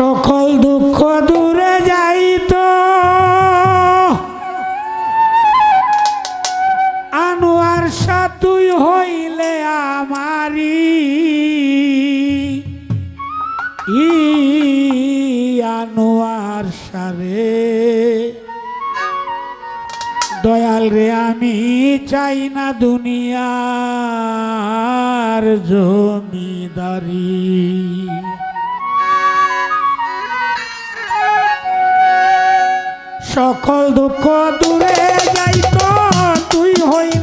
সকল দুঃখ দূরে যাইত। আনোয়ার সাতুই হইলে আমারি। ই আনোয়ার সারে। দয়াল রে, আমি চাই না দুনিয়ার জমিদারি। সকল দুঃখ দূরে যাইত তুই হইলে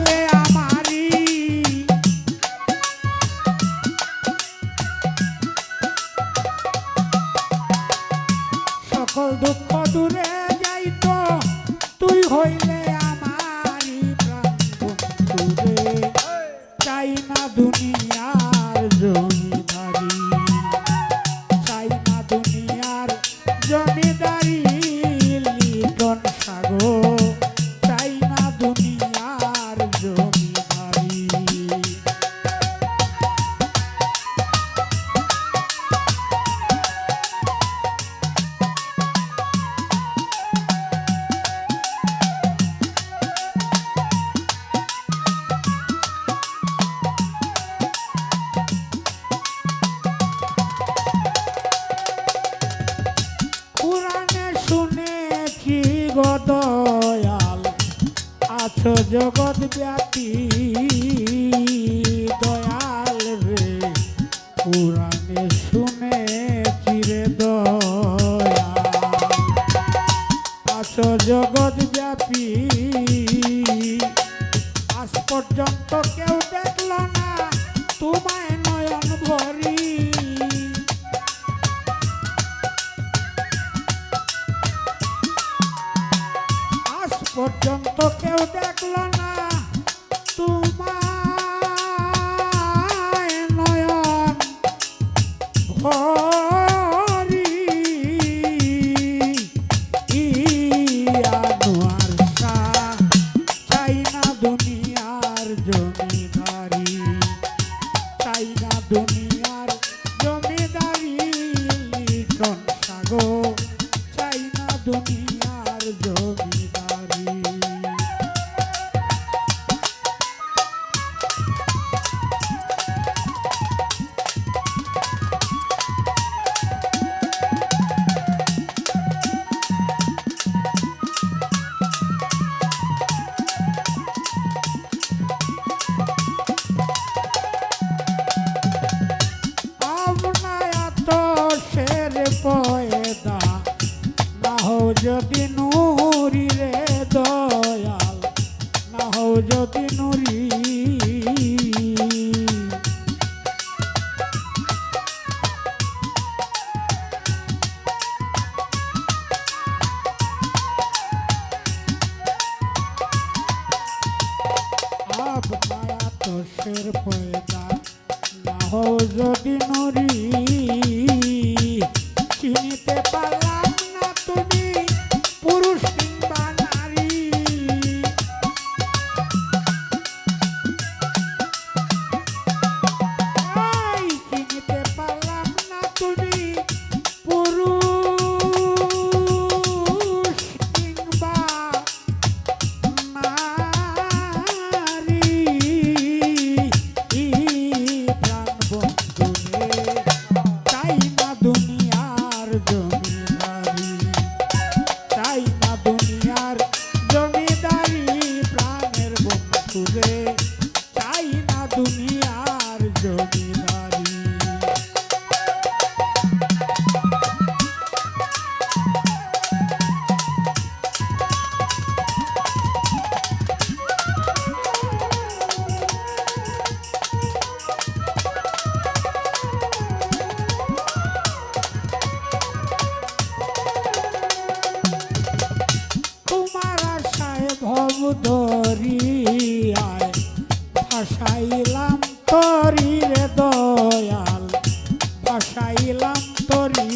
গো দয়াল, আছো জগৎ ব্যাপী দয়াল রে। পুরাণে শুনেছি রে দয়াল, আছো জগৎ ব্যাপী। আজ পর্যন্ত কেউ চাই যদি নুরি রে দয়াল, না হও যদি নুরি। আপনায়াত শের পয়দা, না হও যদি নুরি। দরিয়ায় ফাঁসাইলাম তরি রে দয়াল ফাঁসাইলাম তরি।